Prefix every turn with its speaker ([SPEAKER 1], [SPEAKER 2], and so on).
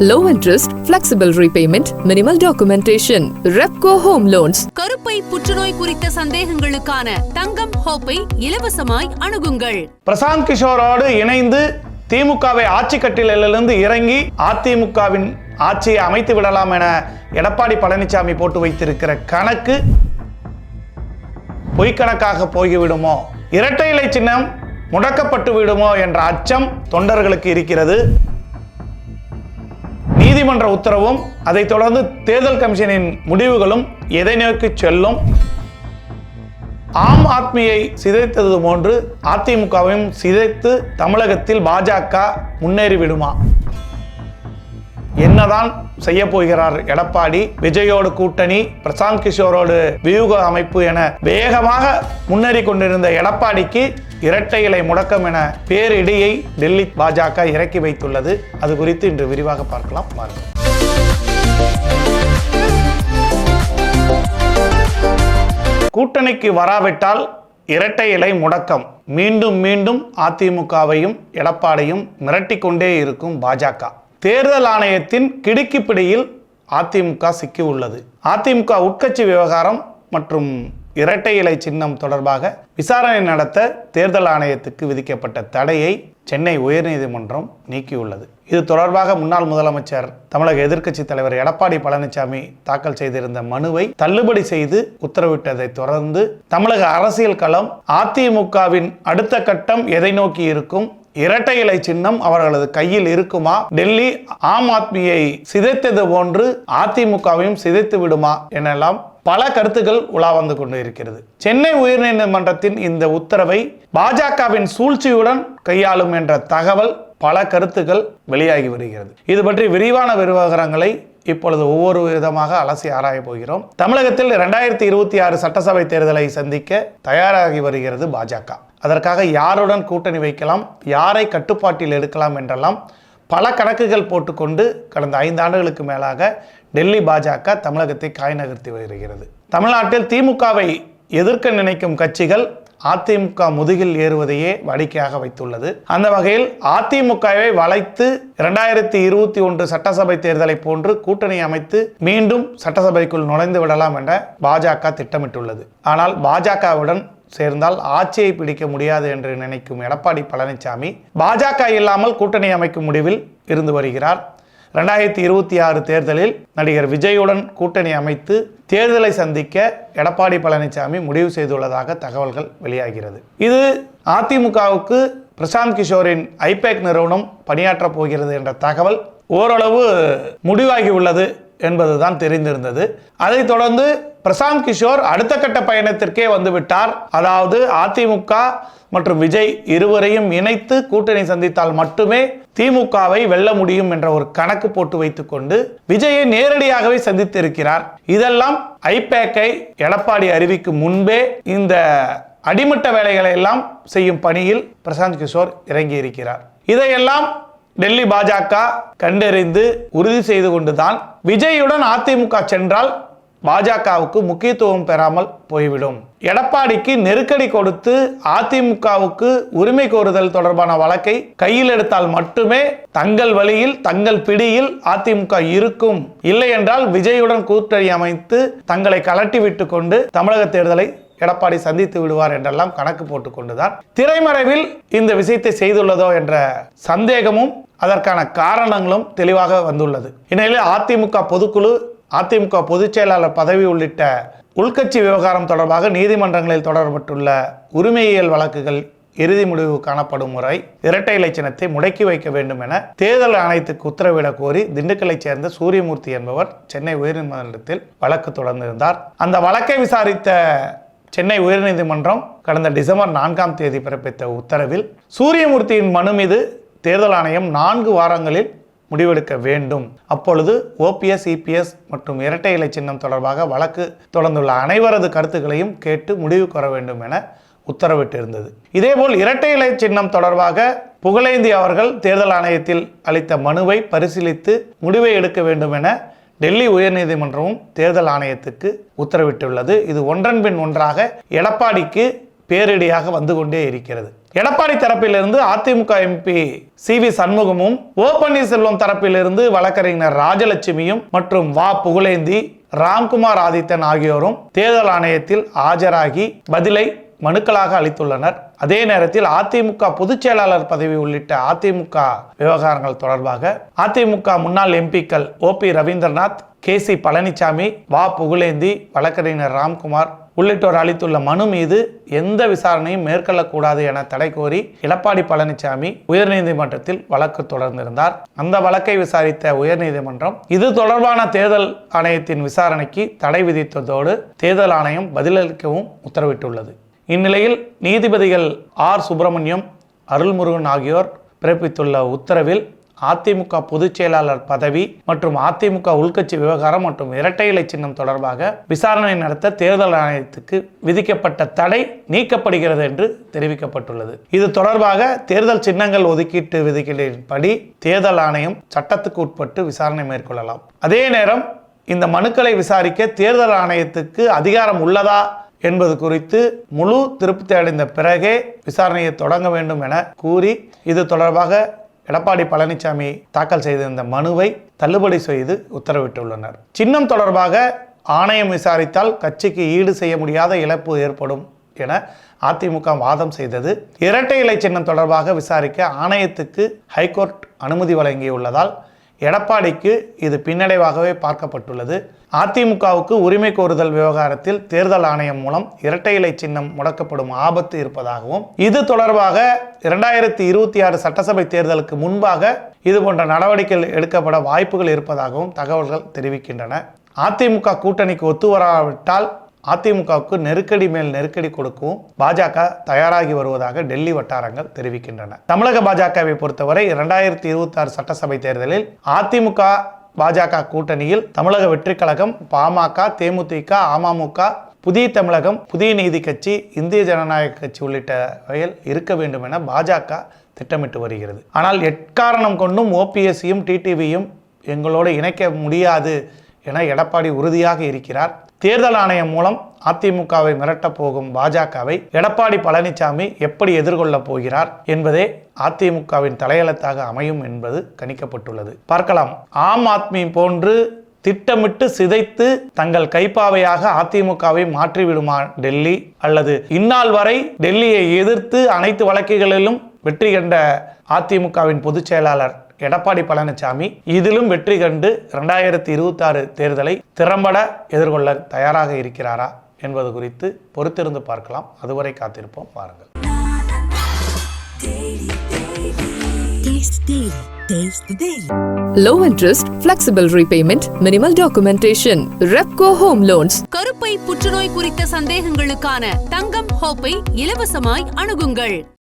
[SPEAKER 1] Low interest, flexible repayment, minimal documentation. Repco Home Loans.
[SPEAKER 2] கருப்பை புற்றுநோய் குறித்த சந்தேகங்களுக்கான தங்கம் ஹோப்பை இலவசமாய் அணுகுங்கள்
[SPEAKER 3] பிரசாந்த் கிஷோரோடு இணைந்து திமுகவை ஆட்சி கட்டிலிருந்து இறங்கி அதிமுகவின் ஆட்சியை அமைத்து விடலாம் என எடப்பாடி பழனிசாமி போட்டு வைத்திருக்கிற கணக்கு பொய்க்கணக்காக போய்விடுமோ இரட்டை இலை சின்னம் முடக்கப்பட்டு விடுமோ என்ற அச்சம் தொண்டர்களுக்கு இருக்கிறது. நீதிமன்ற உத்தரவும் அதைத் தொடர்ந்து தேர்தல் கமிஷனின் முடிவுகளும் எதை நோக்கி செல்லும்? ஆம் ஆத்மியை சிதைத்தது போன்று அதிமுகவையும் சிதைத்து தமிழகத்தில் பாஜக முன்னேறி விடுமா என்னதான் செய்ய போகிறார் எடப்பாடி விஜயோடு கூட்டணி பிரசாந்த் கிஷோரோடு வியூக அமைப்பு என வேகமாக முன்னேறி கொண்டிருந்த எடப்பாடிக்கு இரட்டை இலை முடக்கம் என பேரிடியை டெல்லி பாஜக இறக்கி வைத்துள்ளது. அது குறித்து இன்று விரிவாக பார்க்கலாம். வாருங்கள். கூட்டணிக்கு வராவிட்டால் இரட்டை இலை முடக்கம். மீண்டும் மீண்டும் அதிமுகவையும் எடப்பாடையும் மிரட்டி கொண்டே இருக்கும் பாஜக. தேர்தல் ஆணையத்தின் கிடுக்கிப்பிடியில் அதிமுக சிக்கி உள்ளது. அதிமுக உட்கட்சி விவகாரம் மற்றும் இரட்டை இலை சின்னம் தொடர்பாக விசாரணை நடத்த தேர்தல் ஆணையத்துக்கு விதிக்கப்பட்ட தடையை சென்னை உயர்நீதிமன்றம் நீக்கியுள்ளது. இது தொடர்பாக முன்னாள் முதலமைச்சர் தமிழக எதிர்க்கட்சி தலைவர் எடப்பாடி பழனிசாமி தாக்கல் செய்திருந்த மனுவை தள்ளுபடி செய்து உத்தரவிட்டதை தொடர்ந்து தமிழக அரசியல் களம் அதிமுகவின் அடுத்த கட்டம் எதை நோக்கி இருக்கும் இரட்டை இலை சின்னம் அவர்களது கையில் இருக்குமா? டெல்லி ஆம் ஆத்மியை சிதைத்தது போன்று அதிமுகவையும் சிதைத்து விடுமா எனலாம் பல கருத்துக்கள் உலா வந்து கொண்டு இருக்கிறது சென்னை உயர்நீதிமன்றத்தின் இந்த உத்தரவை பாஜகவின் சூழ்ச்சியுடன் கையாளும் என்ற தகவல் பல கருத்துக்கள் வெளியாகி வருகிறது. இது பற்றி விரிவான விவகாரங்களை இப்பொழுது ஒவ்வொரு விதமாக அலசி ஆராய போகிறோம். தமிழகத்தில் இரண்டாயிரத்தி இருபத்தி ஆறு சட்டசபை தேர்தலை சந்திக்க தயாராகி வருகிறது பாஜக. அதற்காக யாருடன் கூட்டணி வைக்கலாம் யாரை கட்டுப்பாட்டில் எடுக்கலாம் என்றெல்லாம் பல கணக்குகள் போட்டுக்கொண்டு கடந்த ஐந்து ஆண்டுகளுக்கு மேலாக டெல்லி பாஜக தமிழகத்தை காய் நகர்த்தி வருகிறது. தமிழ்நாட்டில் திமுகவை எதிர்க்க நினைக்கும் கட்சிகள் அதிமுக முதுகில் ஏறுவதையே வாடிக்கையாக வைத்துள்ளது. அந்த வகையில் அதிமுகவை வளைத்து இரண்டாயிரத்தி இருபத்தி ஒன்று சட்டசபை தேர்தலை போன்று கூட்டணி அமைத்து மீண்டும் சட்டசபைக்குள் நுழைந்து விடலாம் என பாஜக திட்டமிட்டுள்ளது. ஆனால் பாஜகவுடன் சேர்ந்தால் ஆட்சியை பிடிக்க முடியாது என்று நினைக்கும் எடப்பாடி பழனிசாமி பாஜக இல்லாமல் கூட்டணி அமைக்கும் முடிவில் இருந்து வருகிறார். ரெண்டாயிரத்தி இருபத்தி ஆறு தேர்தலில் நடிகர் விஜயுடன் கூட்டணி அமைத்து தேர்தலை சந்திக்க எடப்பாடி பழனிசாமி முடிவு செய்துள்ளதாக தகவல்கள் வெளியாகிறது. இது அதிமுகவுக்கு பிரசாந்த் கிஷோரின் ஐபேக் நிறுவனம் பணியாற்றப் போகிறது என்ற தகவல் ஓரளவு முடிவாகி உள்ளது என்பதுதான் தெரிந்திருந்தது. அதைத் தொடர்ந்து பிரசாந்த் கிஷோர் அடுத்த கட்ட பயணத்திற்கே வந்துவிட்டார். அதாவது அதிமுக மற்றும் விஜய் இருவரையும் இணைத்து கூட்டணி சந்தித்தால் மட்டுமே திமுகவை வெல்ல முடியும் என்ற ஒரு கணக்கு போட்டு வைத்துக்கொண்டு விஜயை நேரடியாகவே சந்தித்திருக்கிறார். இதெல்லாம் ஐபேக்கை எடப்பாடி அறிவிக்கும் முன்பே இந்த அடிமட்ட வேலைகளை எல்லாம் செய்யும் பணியில் பிரசாந்த் கிஷோர் இறங்கி இருக்கிறார் இதையெல்லாம் டெல்லி பாஜக கண்டறிந்து உறுதி செய்து கொண்டுதான் விஜயுடன் அதிமுக சென்றால் பாஜகவுக்கு முக்கியத்துவம் பெறாமல் போய்விடும். எடப்பாடிக்கு நெருக்கடி கொடுத்து அதிமுகவுக்கு உரிமை கோருதல் தொடர்பான வழக்கை கையில் எடுத்தால் மட்டுமே தங்கள் வழியில் தங்கள் பிடியில் அதிமுக இருக்கும். இல்லை என்றால் விஜயுடன் கூட்டணி அமைத்து தங்களை கலட்டி விட்டு கொண்டு தமிழக தேர்தலை எடப்பாடி சந்தித்து விடுவார் என்றெல்லாம் கணக்கு போட்டுக்கொண்டுதான் திரைமறைவில் இந்த விஷயத்தை செய்துள்ளதோ என்ற சந்தேகமும் அதற்கான காரணங்களும் தெளிவாக வந்துள்ளது. இந்நிலையில் அதிமுக பொதுக்குழு அதிமுக பொதுச் செயலாளர் பதவி உள்ளிட்ட உள்கட்சி விவகாரம் தொடர்பாக நீதிமன்றங்களில் தொடரப்பட்டுள்ள உரிமையியல் வழக்குகள் இறுதி முடிவு காணப்படும் முறை இரட்டை இலை சின்னத்தை முடக்கி வைக்க வேண்டும் என தேர்தல் ஆணையத்துக்கு உத்தரவிடக் கோரி திண்டுக்கல்லைச் சேர்ந்த சூரியமூர்த்தி என்பவர் சென்னை உயர்நீதிமன்றத்தில் வழக்கு தொடர்ந்திருந்தார். அந்த வழக்கை விசாரித்த சென்னை உயர்நீதிமன்றம் கடந்த டிசம்பர் நான்காம் தேதி பிறப்பித்த உத்தரவில் சூரியமூர்த்தியின் மனு மீது தேர்தல் ஆணையம் நான்கு வாரங்களில் முடிவெடுக்க வேண்டும். அப்பொழுது ஓபிஎஸ் இபிஎஸ் மற்றும் இரட்டை இலை சின்னம் தொடர்பாக வழக்கு தொடர்ந்துள்ள அனைவரது கருத்துக்களையும் கேட்டு முடிவு கோர வேண்டும் என உத்தரவிட்டிருந்தது. இதேபோல் இரட்டை இலை சின்னம் தொடர்பாக புகழேந்தி அவர்கள் தேர்தல் ஆணையத்தில் அளித்த மனுவை பரிசீலித்து முடிவை எடுக்க வேண்டும் என டெல்லி உயர்நீதிமன்றமும் தேர்தல் ஆணையத்துக்கு உத்தரவிட்டுள்ளது. இது ஒன்றன் பின் ஒன்றாக எடப்பாடிக்கு பேரிடியாக வந்து கொண்டே இருக்கிறது. எடப்பாடி தரப்பிலிருந்து அதிமுக எம்பி சி வி சண்முகமும் ஓ பன்னீர்செல்வம் தரப்பிலிருந்து வழக்கறிஞர் ராஜலட்சுமியும் மற்றும் வா புகழேந்தி ராம்குமார் ஆதித்தன் ஆகியோரும் தேர்தல் ஆணையத்தில் ஆஜராகி பதிலை மனுக்களாக அளித்துள்ளனர். அதே நேரத்தில் அதிமுக பொதுச் செயலாளர் பதவி உள்ளிட்ட அதிமுக விவகாரங்கள் தொடர்பாக அதிமுக முன்னாள் எம்பிக்கள் O P Ravindranath K C Palaniswami வா புகழேந்தி வழக்கறிஞர் ராம்குமார் உள்ளிட்டோர் அளித்துள்ள மனு மீது எந்த விசாரணையும் மேற்கொள்ளக்கூடாது என தடை கோரி எடப்பாடி பழனிசாமி உயர்நீதிமன்றத்தில் வழக்கு தொடர்ந்திருந்தார். அந்த வழக்கை விசாரித்த உயர்நீதிமன்றம் இது தொடர்பான தேர்தல் ஆணையத்தின் விசாரணைக்கு தடை விதித்ததோடு தேர்தல் ஆணையம் பதிலளிக்கவும் உத்தரவிட்டுள்ளது. இந்நிலையில் நீதிபதிகள் ஆர் சுப்பிரமணியம் அருள்முருகன் ஆகியோர் பிறப்பித்துள்ள உத்தரவில் அதிமுக பொதுச் செயலாளர் பதவி மற்றும் அதிமுக உள்கட்சி விவகாரம் மற்றும் இரட்டை இலை சின்னம் தொடர்பாக விசாரணை நடத்த தேர்தல் ஆணையத்துக்கு விதிக்கப்பட்ட தடை நீக்கப்படுகிறது என்று தெரிவிக்கப்பட்டுள்ளது. இது தொடர்பாக தேர்தல் சின்னங்கள் ஒதுக்கீட்டு விதிகளின்படி தேர்தல் ஆணையம் சட்டத்துக்கு உட்பட்டு விசாரணை மேற்கொள்ளலாம். அதே நேரம் இந்த மனுக்களை விசாரிக்க தேர்தல் ஆணையத்துக்கு அதிகாரம் உள்ளதா என்பது குறித்து முழு திருப்தி அடைந்த பிறகே விசாரணையை தொடங்க வேண்டும் என கூறி இது தொடர்பாக எடப்பாடி பழனிசாமி தாக்கல் செய்திருந்த மனுவை தள்ளுபடி செய்து உத்தரவிட்டுள்ளனர். சின்னம் தொடர்பாக ஆணையம் விசாரித்தால் கட்சிக்கு ஈடு செய்ய முடியாத இழப்பு ஏற்படும் என அதிமுக வாதம் செய்தது. இரட்டை இலை சின்னம் தொடர்பாக விசாரிக்க ஆணையத்துக்கு ஹைகோர்ட் அனுமதி வழங்கியுள்ளதால் எடப்பாடிக்கு இது பின்னடைவாகவே பார்க்கப்பட்டுள்ளது. அதிமுகவுக்கு உரிமை கோருதல் விவகாரத்தில் தேர்தல் ஆணையம் மூலம் இரட்டை இலை சின்னம் முடக்கப்படும் ஆபத்து இருப்பதாகவும் இது தொடர்பாக இரண்டாயிரத்தி இருபத்தி ஆறு சட்டசபை தேர்தலுக்கு முன்பாக இது போன்ற நடவடிக்கைகள் எடுக்கப்பட வாய்ப்புகள் இருப்பதாகவும் தகவல்கள் தெரிவிக்கின்றன. அதிமுக கூட்டணிக்கு ஒத்து வராவிட்டால் அதிமுகவுக்கு நெருக்கடி மேல் நெருக்கடி கொடுக்கவும் பாஜக தயாராகி வருவதாக டெல்லி வட்டாரங்கள் தெரிவிக்கின்றன. தமிழக பாஜகவை பொறுத்தவரை இரண்டாயிரத்தி இருபத்தி ஆறு சட்டசபை தேர்தலில் அதிமுக பாஜக கூட்டணியில் தமிழக வெற்றிக் கழகம் பாமக தேமுதிக அமமுக புதிய தமிழகம் புதிய நீதி கட்சி இந்திய ஜனநாயக கட்சி உள்ளிட்ட வகையில் இருக்க வேண்டும் என பாஜக திட்டமிட்டு வருகிறது. ஆனால் எட்காரணம் கொண்டும் ஓபிஎஸ்சியும் டிடிவியும் எங்களோடு இணைக்க முடியாது என எடப்பாடி உறுதியாக இருக்கிறார். தேர்தல் ஆணையம் மூலம் அதிமுகவை மிரட்டப் போகும் பாஜகவை எடப்பாடி பழனிசாமி எப்படி எதிர்கொள்ளப் போகிறார் என்பதே அதிமுகவின் தலையெழுத்தாக அமையும் என்பது கணிக்கப்பட்டுள்ளது. பார்க்கலாம். ஆம் ஆத்மி போன்று திட்டமிட்டு சிதைத்து தங்கள் கைப்பாவையாக அதிமுகவை மாற்றிவிடுமா டெல்லி? அல்லது இந்நாள் வரை டெல்லியை எதிர்த்து அனைத்து வழக்குகளிலும் வெற்றி கண்ட அதிமுகவின் பொதுச் செயலாளர் எடப்பாடி பழனிசாமி இதிலும் வெற்றி கண்டு இரண்டாயிரத்தி இருபத்தி ஆறு தேர்தலை திறம்பட எதிர்கொள்ள தயாராக இருக்கிறாரா என்பது குறித்து பொறுத்திருந்து பார்க்கலாம் அதுவரை காத்திருப்போம் பாருங்கள்
[SPEAKER 1] low interest, flexible repayment, minimal documentation. Repco Home Loans.
[SPEAKER 2] கருப்பை புற்றுநோய் குறித்த சந்தேகங்களுக்கான தங்கம் ஹோப்பை இலவசமாய் அணுகுங்கள்